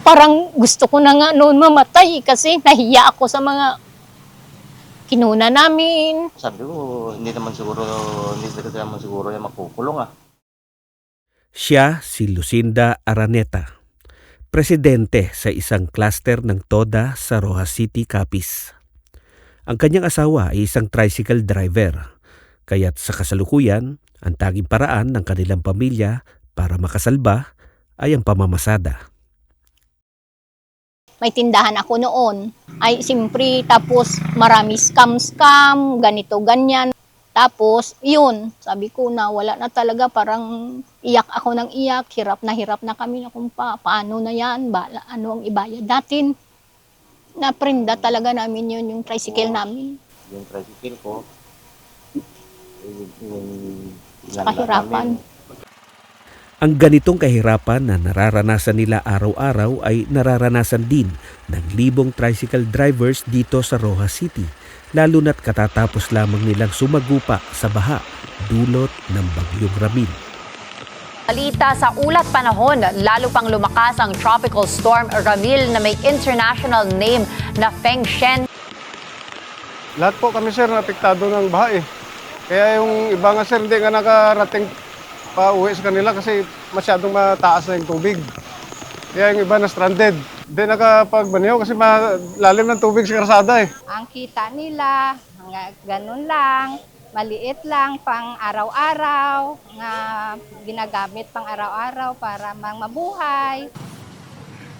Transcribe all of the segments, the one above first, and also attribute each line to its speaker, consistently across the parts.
Speaker 1: parang gusto ko na nga noon mamatay kasi nahiya ako sa mga kinuna namin.
Speaker 2: Sabi ko, hindi naman siguro, hindi naman siguro yung makukulong ah.
Speaker 3: Siya si Lucinda Araneta, presidente sa isang cluster ng TODA sa Rojas City, Capiz. Ang kanyang asawa ay isang tricycle driver, kaya't sa kasalukuyan, ang taging paraan ng kanilang pamilya para makasalba ay ang pamamasada.
Speaker 1: May tindahan ako noon. Ay, simpre, tapos marami scam-scam, ganito, ganyan. Tapos, yun, sabi ko na wala na talaga, parang iyak ako ng iyak, hirap na hirap na kami na kung pa, paano na yan, bala, ano ang ibayad natin. Naprinda talaga namin yun, yung tricycle namin.
Speaker 2: Yung tricycle ko, yung, yung
Speaker 1: Sa kahirapan.
Speaker 3: Ang ganitong kahirapan na nararanasan nila araw-araw ay nararanasan din ng libong tricycle drivers dito sa Rojas City, lalo na't katatapos lamang nilang sumagupa sa baha dulot ng bagyong Ramil.
Speaker 4: Balita sa ulat panahon, lalo pang lumakas ang tropical storm Ramil na may international name na Feng Shen.
Speaker 5: Lahat po kami sir napiktado ng baha eh. Kaya yung iba nga sir hindi nga nakarating pa uwi sa kanila kasi masyadong mataas na yung tubig. Kaya yung iba na stranded. Hindi nakapagbanyo kasi malalim ng tubig sa karsada eh.
Speaker 6: Ang kita nila, hanggang ganun lang, maliit lang pang araw-araw, nga ginagamit pang araw-araw para mang mabuhay.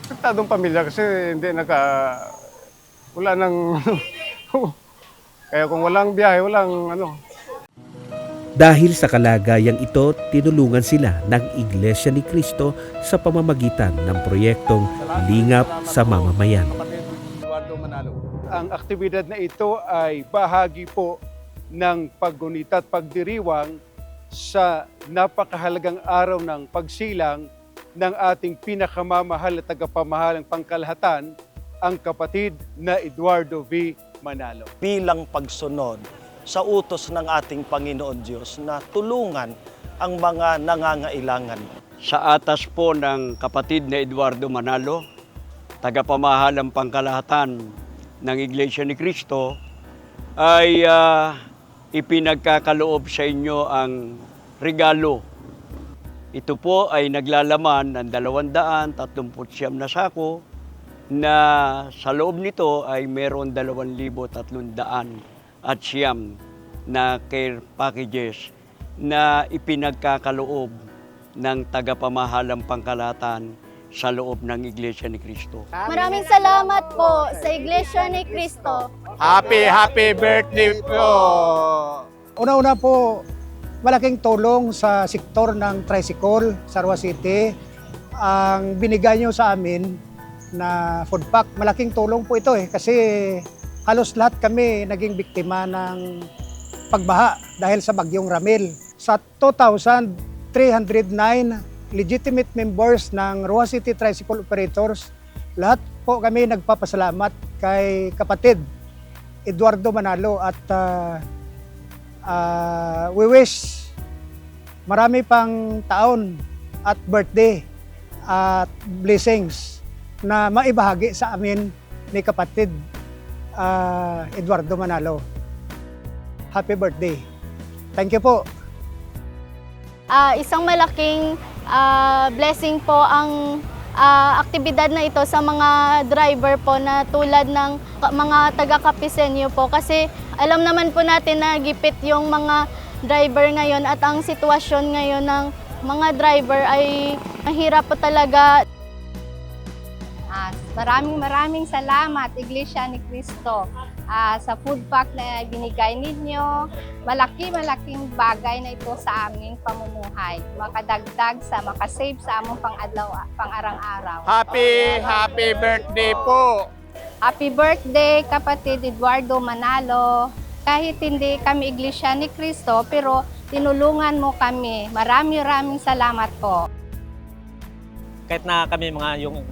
Speaker 5: Apektadong pamilya kasi hindi naka... Wala nang... Kaya kung walang biyahe, walang ano,
Speaker 3: Dahil sa kalagayang ito, tinulungan sila ng Iglesia ni Cristo sa pamamagitan ng proyektong Lingap sa Mamamayan.
Speaker 7: Ang aktibidad na ito ay bahagi po ng paggunita at pagdiriwang sa napakahalagang araw ng pagsilang ng ating pinakamamahal at tagapamahalang pangkalahatan, ang kapatid na Eduardo V. Manalo.
Speaker 8: bilang pagsunod sa utos ng ating Panginoon Diyos na tulungan ang mga nangangailangan.
Speaker 9: sa atas po ng kapatid na Eduardo Manalo, tagapamahalang pangkalahatan ng Iglesia ni Cristo, ay ah, ipinagkakaloob sa inyo ang regalo. Ito po ay naglalaman ng 239 na sako na sa loob nito ay meron 2,300 at siyam na care packages na ipinagkakaloob ng tagapamahalang pangkalatan sa loob ng Iglesia ni Cristo.
Speaker 6: Maraming salamat po sa Iglesia ni Cristo.
Speaker 7: Happy, happy birthday po!
Speaker 10: Una-una po, malaking tulong sa sektor ng tricycle sa Arwa City. Ang binigay nyo sa amin na food pack, malaking tulong po ito eh kasi halos lahat kami naging biktima ng pagbaha dahil sa bagyong Ramil. Sa 2,309 legitimate members ng Arwa City Tricycle Operators, lahat po kami nagpapasalamat kay kapatid Eduardo Manalo at ah, Ah, we wish marami pang taon at birthday at blessings na maibahagi sa amin ni kapatid ah, Eduardo Manalo. Happy birthday. Thank you po.
Speaker 6: Ah, isang malaking ah, blessing po ang ah, aktibidad na ito sa mga driver po na tulad ng mga taga-Kapisenyo po kasi alam naman po natin na gipit yung mga driver ngayon at ang sitwasyon ngayon ng mga driver ay mahirap po talaga. Ah, maraming maraming salamat Iglesia ni Cristo ah, sa food pack na binigay ninyo. Malaki-malaking bagay na ito sa aming pamumuhay. Makadagdag sa makasave sa among pang-adlaw, pang-arang-araw.
Speaker 7: Happy, happy birthday po!
Speaker 6: Happy birthday kapatid Eduardo Manalo. Kahit hindi kami Iglesia ni Cristo, pero tinulungan mo kami. Marami-raming salamat po.
Speaker 11: kahit na kami mga yung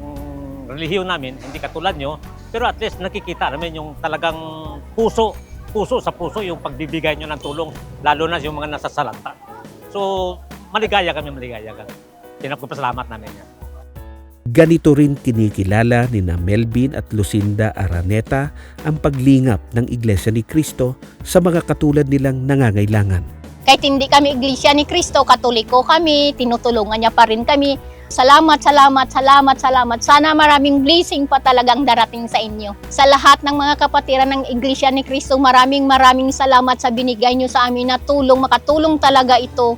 Speaker 11: relihiyon namin, hindi katulad nyo, pero at least nakikita namin yung talagang puso, puso sa puso yung pagbibigay nyo ng tulong, lalo na yung mga nasa salanta. So, maligaya kami, maligaya kami. Pinagpapasalamat namin yan.
Speaker 3: Ganito rin kinikilala ni na Melvin at Lucinda Araneta ang paglingap ng Iglesia ni Cristo sa mga katulad nilang nangangailangan.
Speaker 1: Kahit hindi kami Iglesia ni Cristo, Katoliko kami, tinutulungan niya pa rin kami. Salamat, salamat, salamat, salamat. Sana maraming blessing pa talagang darating sa inyo. Sa lahat ng mga kapatiran ng Iglesia ni Cristo, maraming maraming salamat sa binigay niyo sa amin na tulong. Makatulong talaga ito.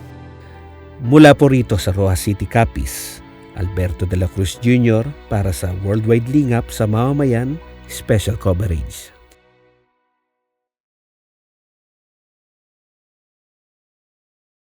Speaker 3: Mula po rito sa Rojas City, Capiz, Alberto de la Cruz Jr. para sa Worldwide Lingap sa Mamamayan Special Coverage.